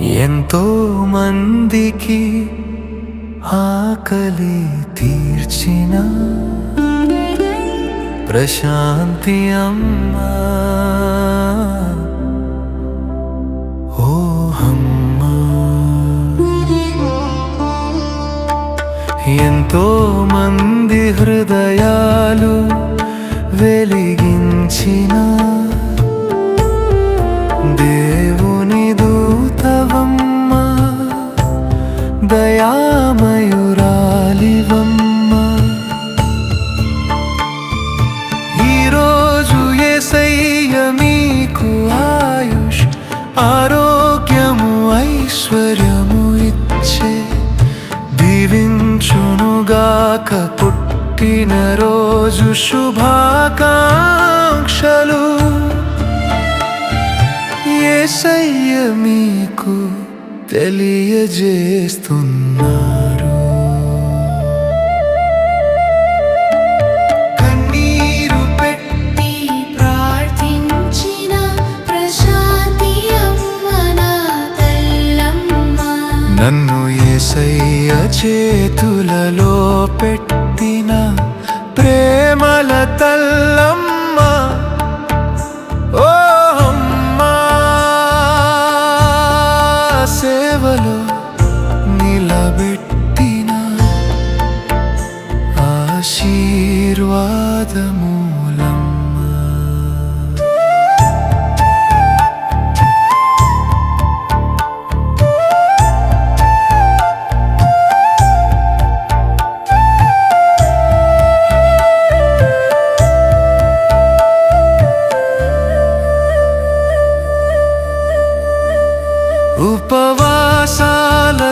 ఎంతో మందికి ఆకలి తీర్చిన ప్రశాంతి అమ్మా. ఎంతో మంది హృదయాలు వెలిగించిన ఐశ్వర్యము ఇచ్చే దీవించునుగాక పుట్టిన రోజు శుభాకాంక్షలు ఏసయ్య మీకు తెలియజేస్తున్నారు సేవలో ఉపవాసాలతో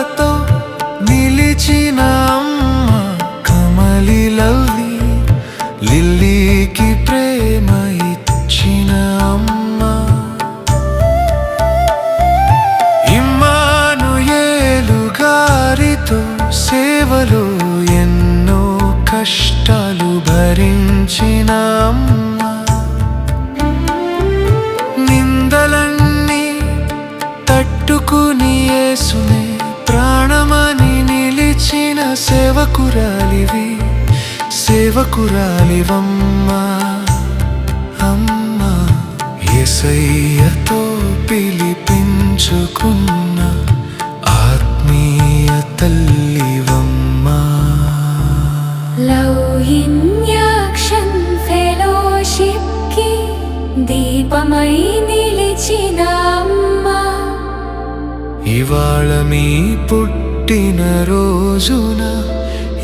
నిలిచిన అమ్మ కమలిలవి లిల్లీకి ప్రేమ ఇచ్చిన అమ్మ ఇమ్మానుయేలు గారితో సేవలో ఎన్నో కష్టాలు భరించిన అమ్మ యేసునే ప్రాణమని నిలిచిన సేవకురాలివి సేవకురాలివమ్మా అమ్మా. ఎసయ్యతో పిలిపించుకున్న ఆత్మీయ తల్లివమ్మా. లౌహిన్యాక్షన్ ఫెలోషిప్ దీపమై ఇవాళ మీ పుట్టిన రోజున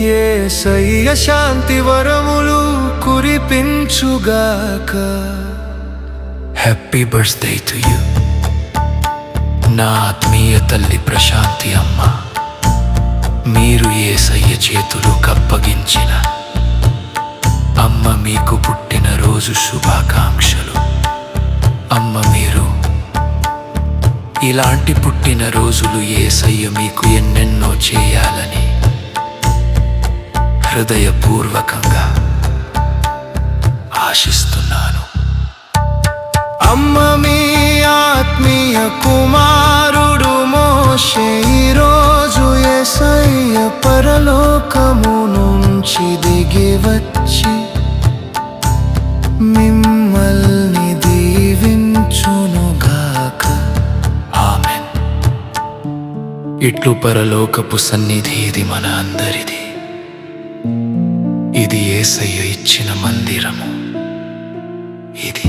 ఏ సయ్య శాంతి వరములు కురిపించుగాక. హ్యాపీ బర్త్డే టు యూ నా ఆత్మీయ తల్లి ప్రశాంతి అమ్మ మీరు ఏసయ్య చేతులు కప్పగించిన అమ్మ మీకు పుట్టిన రోజు శుభాకాంక్షలు. అమ్మ మీరు ఇలాంటి పుట్టిన రోజులు ఏసయ్య మీకు ఎన్నెన్నో చేయాలని హృదయపూర్వకంగా ఆశిస్తున్నాను. అమ్మ మీ ఆత్మీయ కుమారుడు మోషే ఈరోజు ఏసయ్య పరలోకము నుంచి దిగి వచ్చి మిమ్మల్ని దీవించునుగాక. ఇట్లు పరలోకపు సన్నిధి ఇది మన అందరిది. ఇది ఏసయ్య ఇచ్చిన మందిరము. ఇది